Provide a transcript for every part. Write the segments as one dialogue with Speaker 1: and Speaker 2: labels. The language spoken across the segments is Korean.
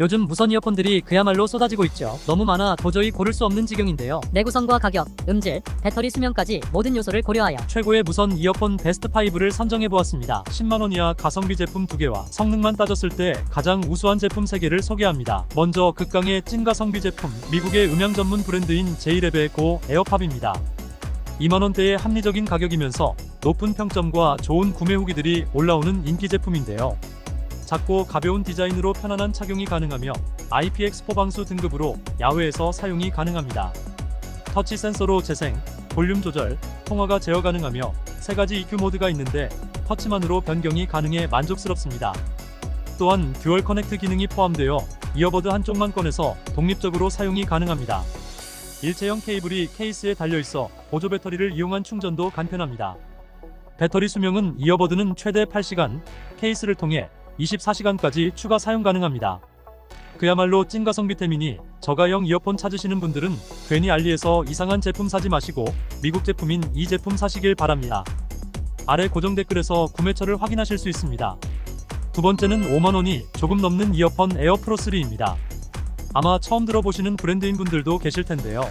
Speaker 1: 요즘 무선 이어폰들이 그야말로 쏟아지고 있죠. 너무 많아 도저히 고를 수 없는 지경인데요.
Speaker 2: 내구성과 가격, 음질, 배터리 수명까지 모든 요소를 고려하여
Speaker 1: 최고의 무선 이어폰 베스트 5를 선정해 보았습니다. 10만 원 이하 가성비 제품 2개와 성능만 따졌을 때 가장 우수한 제품 3개를 소개합니다. 먼저 극강의 찐 가성비 제품, 미국의 음향 전문 브랜드인 제이랩의 고 에어팝입니다. 2만 원대의 합리적인 가격이면서 높은 평점과 좋은 구매 후기들이 올라오는 인기 제품인데요. 작고 가벼운 디자인으로 편안한 착용이 가능하며 IPX4 방수 등급으로 야외에서 사용이 가능합니다. 터치 센서로 재생, 볼륨 조절, 통화가 제어 가능하며 세 가지 EQ 모드가 있는데 터치만으로 변경이 가능해 만족스럽습니다. 또한 듀얼 커넥트 기능이 포함되어 이어버드 한쪽만 꺼내서 독립적으로 사용이 가능합니다. 일체형 케이블이 케이스에 달려 있어 보조 배터리를 이용한 충전도 간편합니다. 배터리 수명은 이어버드는 최대 8시간, 케이스를 통해 24시간까지 추가 사용 가능합니다. 그야말로 찐 가성비 템이니 저가형 이어폰 찾으시는 분들은 괜히 알리에서 이상한 제품 사지 마시고 미국 제품인 이 제품 사시길 바랍니다. 아래 고정 댓글에서 구매처를 확인하실 수 있습니다. 두 번째는 5만원이 조금 넘는 이어폰 에어 프로 3입니다. 아마 처음 들어보시는 브랜드인 분들도 계실 텐데요.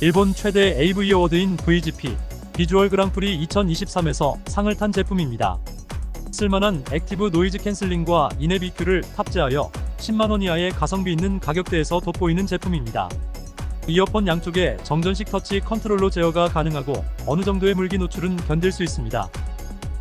Speaker 1: 일본 최대 AV 어워드인 VGP 비주얼 그랑프리 2023에서 상을 탄 제품입니다. 쓸만한 액티브 노이즈 캔슬링과 인앱 EQ를 탑재하여 10만원 이하의 가성비 있는 가격대에서 돋보이는 제품입니다. 이어폰 양쪽에 정전식 터치 컨트롤로 제어가 가능하고 어느 정도의 물기 노출은 견딜 수 있습니다.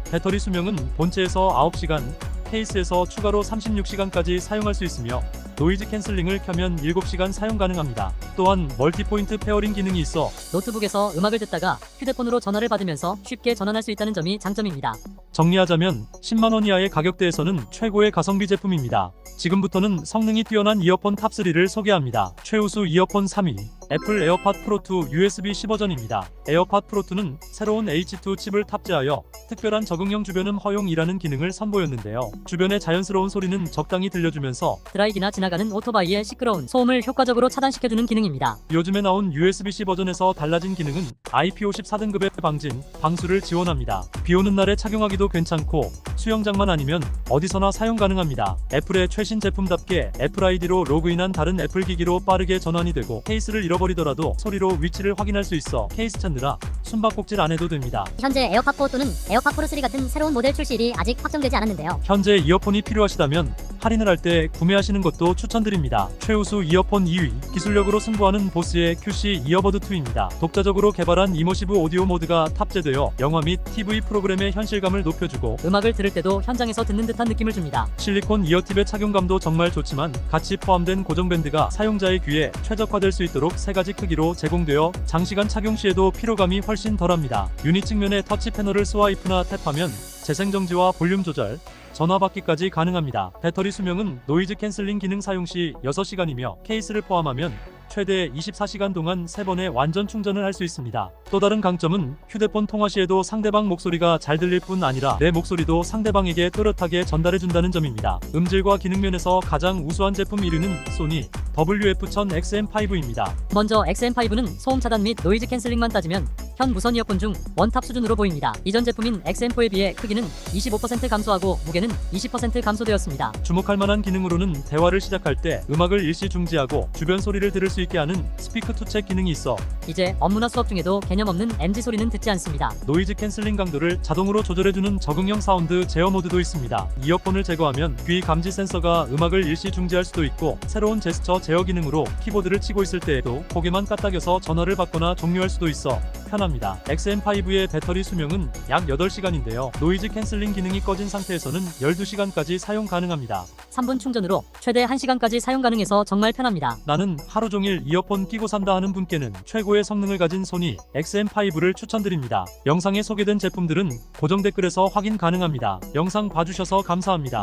Speaker 1: 배터리 수명은 본체에서 9시간, 케이스에서 추가로 36시간까지 사용할 수 있으며 노이즈 캔슬링을 켜면 7시간 사용 가능합니다. 또한 멀티포인트 페어링 기능이 있어
Speaker 2: 노트북에서 음악을 듣다가 휴대폰으로 전화를 받으면서 쉽게 전환할 수 있다는 점이 장점입니다.
Speaker 1: 정리하자면 10만원 이하의 가격대에서는 최고의 가성비 제품입니다. 지금부터는 성능이 뛰어난 이어폰 탑3를 소개합니다. 최우수 이어폰 3위 애플 에어팟 프로2 USB-C 버전입니다. 에어팟 프로2는 새로운 H2 칩을 탑재하여 특별한 적응형 주변음 허용이라는 기능을 선보였는데요. 주변의 자연스러운 소리는 적당히 들려주면서
Speaker 2: 드라이기나 지나가는 오토바이의 시끄러운 소음을 효과적으로 차단시켜주는 기능입니다.
Speaker 1: 요즘에 나온 USB-C 버전에서 달라진 기능은 IP54등급의 방진, 방수를 지원합니다. 비 오는 날에 착용하기도 괜찮고 수영장만 아니면 어디서나 사용 가능합니다. 애플의 최신 제품답게 애플 아이디로 로그인한 다른 애플 기기로 빠르게 전환이 되고 케이스를 잃어버 리더라도 소리로 위치를 확인할 수 있어 케이스 찾느라 숨바꼭질 안 해도 됩니다.
Speaker 3: 현재 에어팟 4 또는 에어팟 프로 3 같은 새로운 모델 출시일이 아직 확정되지 않았는데요.
Speaker 1: 현재 이어폰이 필요하시다면 할인을 할 때 구매하시는 것도 추천드립니다. 최우수 이어폰 2위, 기술력으로 승부하는 보스의 QC 이어버드 2입니다. 독자적으로 개발한 이모시브 오디오 모드가 탑재되어 영화 및 TV 프로그램의 현실감을 높여주고
Speaker 2: 음악을 들을 때도 현장에서 듣는 듯한 느낌을 줍니다.
Speaker 1: 실리콘 이어팁의 착용감도 정말 좋지만 같이 포함된 고정밴드가 사용자의 귀에 최적화될 수 있도록 세 가지 크기로 제공되어 장시간 착용 시에도 피로감이 훨씬 덜합니다. 유닛 측면에 터치 패널을 스와이프나 탭하면 재생 정지와 볼륨 조절, 전화 받기까지 가능합니다. 배터리 수명은 노이즈 캔슬링 기능 사용 시 6시간이며 케이스를 포함하면 최대 24시간 동안 3번의 완전 충전을 할 수 있습니다. 또 다른 강점은 휴대폰 통화 시에도 상대방 목소리가 잘 들릴 뿐 아니라 내 목소리도 상대방에게 또렷하게 전달해준다는 점입니다. 음질과 기능 면에서 가장 우수한 제품 1위는 소니 WF-1000XM5입니다.
Speaker 2: 먼저 XM5는 소음 차단 및 노이즈 캔슬링만 따지면 현 무선 이어폰 중 원탑 수준으로 보입니다. 이전 제품인 XM4에 비해 크기는 25% 감소하고 무게는 20% 감소되었습니다.
Speaker 1: 주목할 만한 기능으로는 대화를 시작할 때 음악을 일시 중지하고 주변 소리를 들을 수 있게 하는 스피크 투책 기능이 있어
Speaker 2: 이제 업무나 수업 중에도 개념 없는 MG 소리는 듣지 않습니다.
Speaker 1: 노이즈 캔슬링 강도를 자동으로 조절해주는 적응형 사운드 제어 모드도 있습니다. 이어폰을 제거하면 귀 감지 센서가 음악을 일시 중지할 수도 있고 새로운 제스처 제어 기능으로 키보드를 치고 있을 때에도 고개만 까딱여서 전화를 받거나 종료할 수도 있어 편합니다. XM5의 배터리 수명은 약 8시간인데요. 노이즈 캔슬링 기능이 꺼진 상태에서는 12시간까지 사용 가능합니다.
Speaker 2: 3분 충전으로 최대 1시간까지 사용 가능해서 정말 편합니다.
Speaker 1: 나는 하루 종일 이어폰 끼고 산다 하는 분께는 최고의 성능을 가진 소니 XM5를 추천드립니다. 영상에 소개된 제품들은 고정 댓글에서 확인 가능합니다. 영상 봐주셔서 감사합니다.